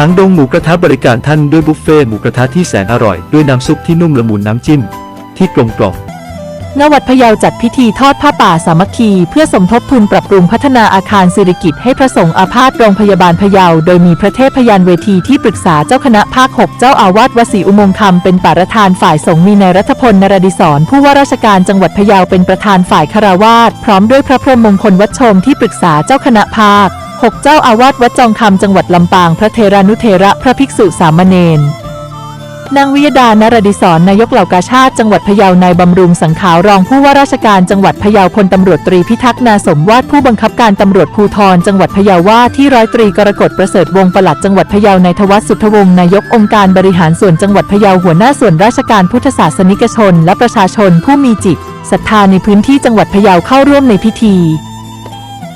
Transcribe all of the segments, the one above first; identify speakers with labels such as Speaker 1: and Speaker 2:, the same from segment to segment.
Speaker 1: หางดงหมูกระทะบริการท่านด้วยบุฟเฟ่หมูกระทะที่แสนอร่อย ด้วยน้ำซุปที่นุ่มละมุนน้ำจิ้ม ที่กลมกล่อม
Speaker 2: ณวัดพะเยาจัดพิธีทอดผ้าป่าสามัคคี เพื่อสมทบทุนปรับปรุงพัฒนาอาคารสิริกิตให้พระสงฆ์อาพาธโรงพยาบาลพะเยา โดยมีพระเทพพยานเวทีที่ปรึกษาเจ้าคณะภาค 6 เจ้าอาวาสวดศรีอุโมงค์ธรรมเป็นประธานฝ่ายสงฆ์มีนายรัฐพลนรดิศรผู้ว่าราชการจังหวัดพะเยาเป็นประธานฝ่ายคารวาสพร้อมด้วยพระพรหมมงคลวัดชมที่ปรึกษาเจ้าคณะภาค 6 เจ้าอาวาสวัดจองคำจังหวัดลำปางพระเทรานุเทระพระภิกษุสามเณรนางวิยดานรดิศรนายกเหล่ากาชาติจังหวัดพะเยานายบำรุงสังขาวรองผู้ว่าราชการจังหวัดพะเยาพลตำรวจตรีพิทักษ์นาสมวาดผู้บังคับการตำรวจภูธรจังหวัดพะเยาว่าที่ร้อยตรีกรกฎประเสริฐวงศ์ปลัดจังหวัดพะเยาในทวัฒสุทธวงศ์นายกองค์การบริหารส่วนจังหวัดพะเยาหัวหน้าส่วนราชการพุทธศาสนิกชน และประชาชนผู้มีจิตศรัทธาในพื้นที่จังหวัดพะเยาเข้าร่วมในพิธี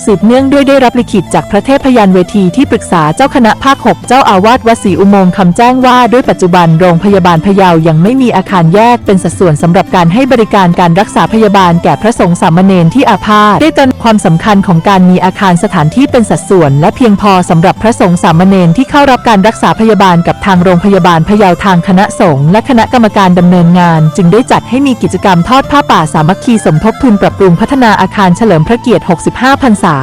Speaker 2: สืบเนื่องด้วยได้รับลิขิตจากพระเทพพยานเวทีที่ปรึกษาเจ้าคณะภาค6เจ้าอาวาสวัดศรีอุโมงค์คำแจ้งว่าด้วยปัจจุบันโรงพยาบาลพะเยายังไม่มีอาคารแยกเป็นสัดส่วนสำหรับการให้บริการการรักษาพยาบาลแก่พระสงฆ์สามเณรที่อาพาธได้ตระหนักความสำคัญของการมีอาคารสถานที่เป็นสัดส่วน และเพียงพอสำหรับพระสงฆ์สามเณรที่เข้ารับการรักษาพยาบาลกับทางโรงพยาบาลพะเยาทางคณะสงฆ์และคณะกรรมการดำเนินงาน จึงได้จัดให้มีกิจกรรมทอดผ้าป่าสามัคคีสมทบทุนปรับปรุงพัฒนาอาคารเฉลิมพระเกียรติ 65พรรษา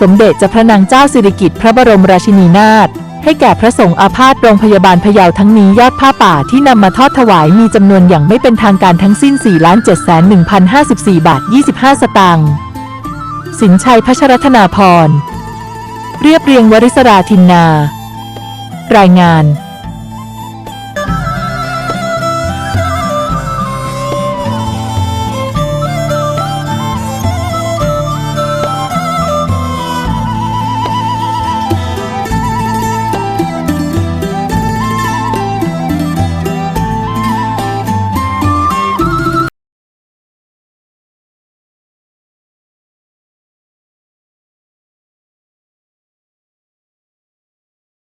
Speaker 2: สมเด็จเจ้าพระนางเจ้าสิริกิติ์พระบรมราชินีนาถให้แก่พระสงฆ์อาพาธโรงพยาบาลพะเยาทั้งนี้ยอดผ้าป่าที่นำมาทอดถวายมีจำนวนอย่างไม่เป็นทางการทั้งสิ้น 4 7 1 0 5 4 บาท 25 สตางค์สินชัยพัชรธนาพร เรียบเรียงวริศราทินนา รายงาน